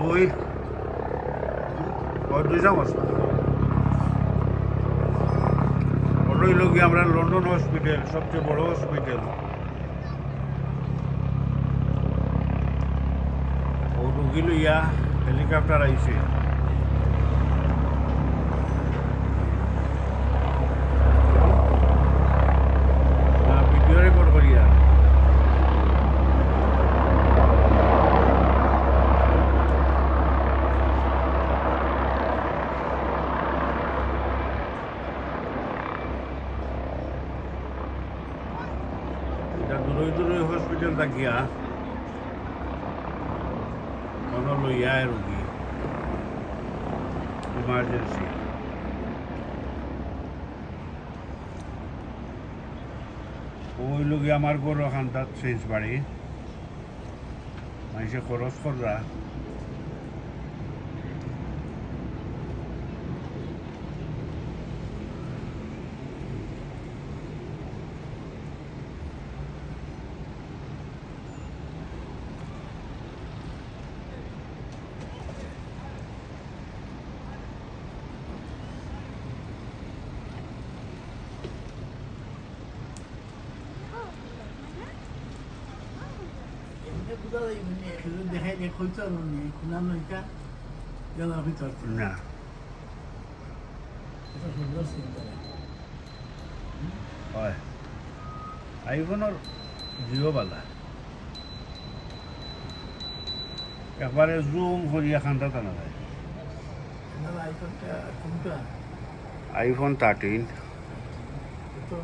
দুই দুই চামচ ওটাই লোক আমরা লন্ডন হসপিটাল সবচেয়ে বড় হসপিটাল ও রুগী লইয়া হেলিকপ্টার আইছে। এটা দূরই দূরই হসপিটাল থাকিয়া কোনো লইয়া রুগী ইমার্জেন্সি ওই লোকে আমার গরু খান্তাত চেঞ্জ বাড়ি মানুষে খরচ কররা না হয় আইফোনের জিও বালা একবারে জুম করিয়া খান্তা টানা যায় আইফোন থার্টিন তো